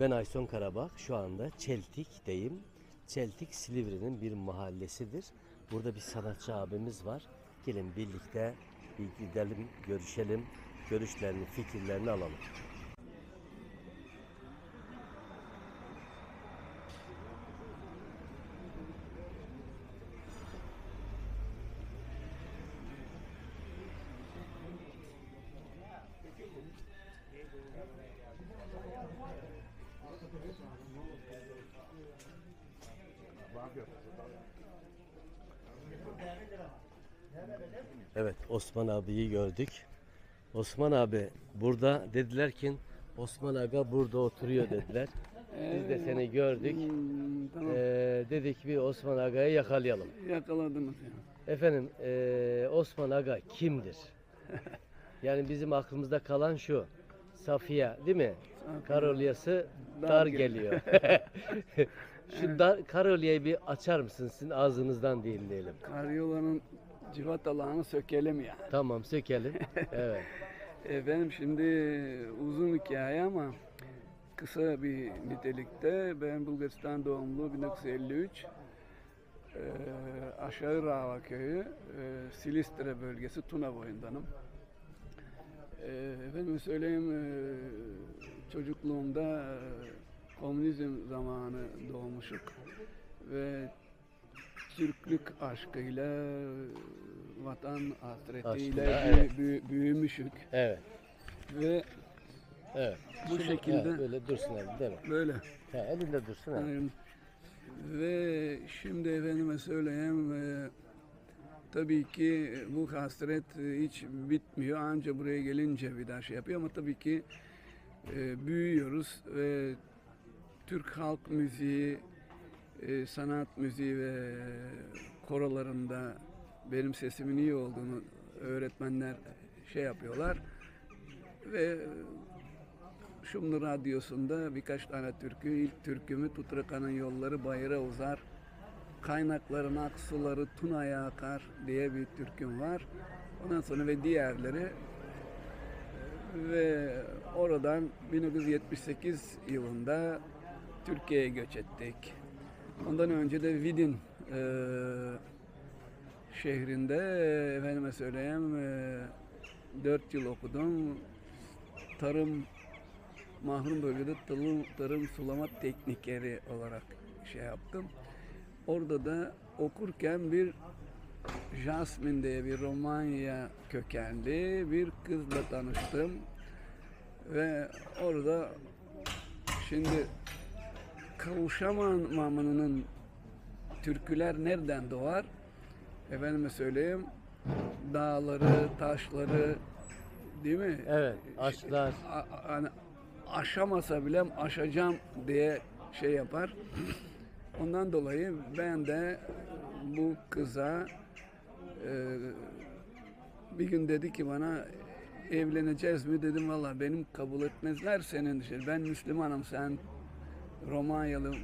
Ben Ayson Karabak. Şu anda Çeltik'teyim. Çeltik Silivri'nin bir mahallesidir. Burada bir sanatçı abimiz var. Gelin birlikte bir gidelim, görüşelim. Görüşlerini, fikirlerini alalım. Evet Osman abiyi gördük. Osman abi burada dediler ki Osman Aga burada oturuyor dediler. Biz de seni gördük. Hmm, tamam. Ee, dedik bir Osman Aga'yı yakalayalım. Yakaladınız ya. Efendim ee, Osman Aga kimdir? yani bizim aklımızda kalan şu. Safiye değil mi? Karolyası dar, Dar geliyor. şu dar, Karolyayı bir açar mısın? Sizin ağzınızdan diyeyim diyelim. Karyolanın civatalağını sökelim ya. Tamam sökelim. Evet. Efendim şimdi uzun hikaye ama kısa bir nitelikte ben Bulgaristan doğumlu 1953 eee, aşağı Rava köyü eee, Silistre bölgesi Tuna boyundanım. Eee, efendim söyleyeyim eee, çocukluğumda eee, komünizm zamanı doğmuşuk ve Türklük aşkıyla vatan hasretiyle büyü- evet. büyü- büyümüşük Evet. ve Evet. Bu şekilde- evet, böyle dursun abi değil mi? böyle Ha, elinde dursun abi. Yani, ve şimdi efendime söyleyeyim e, tabii ki bu hasret e, hiç bitmiyor. Anca buraya gelince bir daha şey yapıyor ama tabii ki e, büyüyoruz ve Türk halk müziği, e, sanat müziği ve korolarında benim sesimin iyi olduğunu öğretmenler şey yapıyorlar ve Şumlu Radyosu'nda birkaç tane türkü, ilk türkümü Tutrakan'ın yolları bayıra uzar, kaynakların aksuları Tuna'ya akar diye bir türküm var. Ondan sonra ve diğerleri ve oradan 1978 yılında Türkiye'ye göç ettik. Ondan önce de Vidin eee, şehrinde efendime söyleyeyim eee 4 yıl okudum. Tarım mahrum bölgede tarım, tarım sulama teknikeri olarak şey yaptım. Orada da okurken bir Jasmine diye bir Romanya kökenli bir kızla tanıştım. Ve orada şimdi kavuşamamanın türküler nereden doğar? Efendime söyleyeyim dağları, taşları değil mi? Evet, aşklar. A- a- hani aşamasa bile aşacağım diye şey yapar. Ondan dolayı ben de bu kıza e, bir gün dedi ki bana evleneceğiz mi dedim valla benim kabul etmezler senin dışarı. Ben Müslümanım sen Romanyalı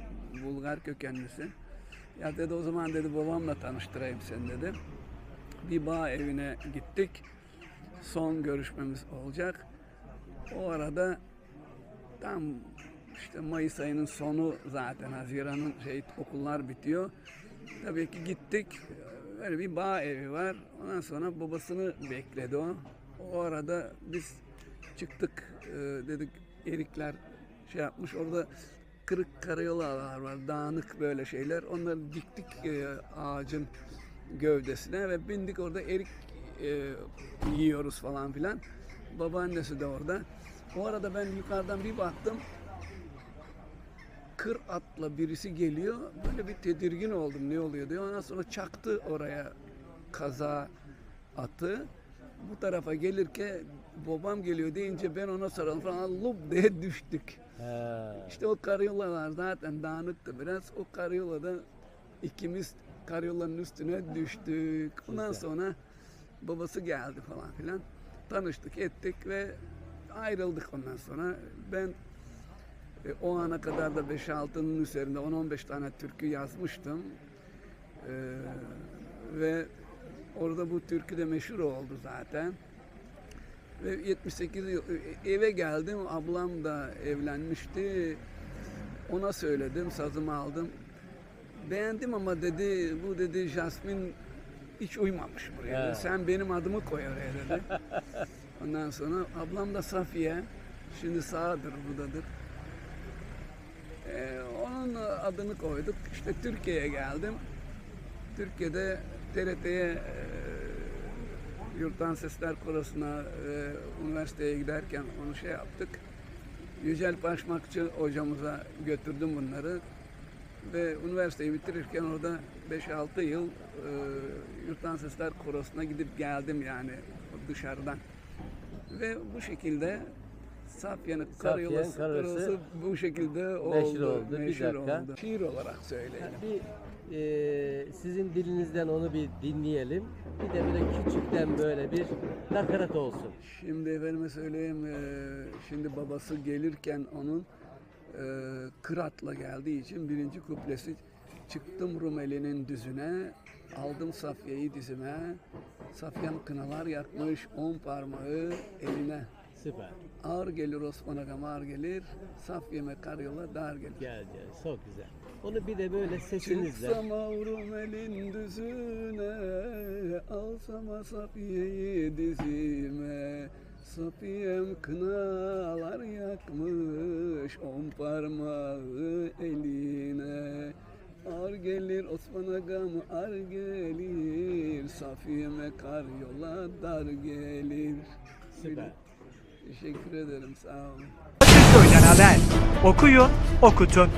Bulgar kökenlisin. Ya dedi o zaman dedi babamla tanıştırayım seni dedi. Bir bağ evine gittik. Son görüşmemiz olacak. O arada tam işte Mayıs ayının sonu zaten Haziran'ın şey okullar bitiyor. Tabii ki gittik. Böyle bir bağ evi var. Ondan sonra babasını bekledi o. O arada biz çıktık e, dedik erikler şey yapmış orada kırık karayolalar var dağınık böyle şeyler onları diktik e, ağacın gövdesine ve bindik orada erik e, yiyoruz falan filan babaannesi de orada o arada ben yukarıdan bir baktım kır atla birisi geliyor. Böyle bir tedirgin oldum ne oluyor diyor. Ondan sonra çaktı oraya kaza atı. Bu tarafa gelirken babam geliyor deyince ben ona sarıldım falan lup diye düştük. Ha. İşte o karyolalar zaten dağınıktı biraz. O karyolada ikimiz karyolanın üstüne düştük. Ondan sonra babası geldi falan filan. Tanıştık ettik ve ayrıldık ondan sonra. Ben e, o ana kadar da 5-6'nın üzerinde 10-15 tane türkü yazmıştım. E, ve orada bu türkü de meşhur oldu zaten. Ve 78 yıl eve geldim. Ablam da evlenmişti. Ona söyledim, sazımı aldım. Beğendim ama dedi, bu dedi Jasmin hiç uymamış buraya. Dedi. Sen benim adımı koy oraya dedi. Ondan sonra ablam da Safiye. Şimdi sağdır, buradadır. Ee, onun adını koyduk. İşte Türkiye'ye geldim. Türkiye'de TRT'ye Yurttan Sesler Korosu'na e, üniversiteye giderken onu şey yaptık. Yücel Paşmakçı hocamıza götürdüm bunları. Ve üniversiteyi bitirirken orada 5-6 yıl e, Yurttan Sesler Korosu'na gidip geldim yani dışarıdan. Ve bu şekilde Safyan'ın Safyan Karayolası Karayolası bu şekilde oldu. meşhur oldu. Bir meşhur dakika. oldu. Şiir olarak söyleyelim. Bir e, sizin dilinizden onu bir dinleyelim. Bir de böyle küçükten böyle bir nakarat olsun. Şimdi efendime söyleyeyim, eee, şimdi babası gelirken onun eee, Kırat'la geldiği için birinci kuplesi çıktım Rumeli'nin düzüne, aldım Safiye'yi dizime, Safyan kınalar yakmış on parmağı eline. Süper. Ağır gelir Osman Agam ağır gelir, Safiye'me karyola dar gelir. Gel gel. Çok güzel. Onu bir de böyle sesinizle. Çıksam avrum elin düzüne Alsam Safiye'yi dizime Safiyem kınalar yakmış On parmağı eline Ar gelir Osman Agam ar gelir Safiyeme kar yola dar gelir Süper. Teşekkür ederim sağ olun. Okuyun, okutun.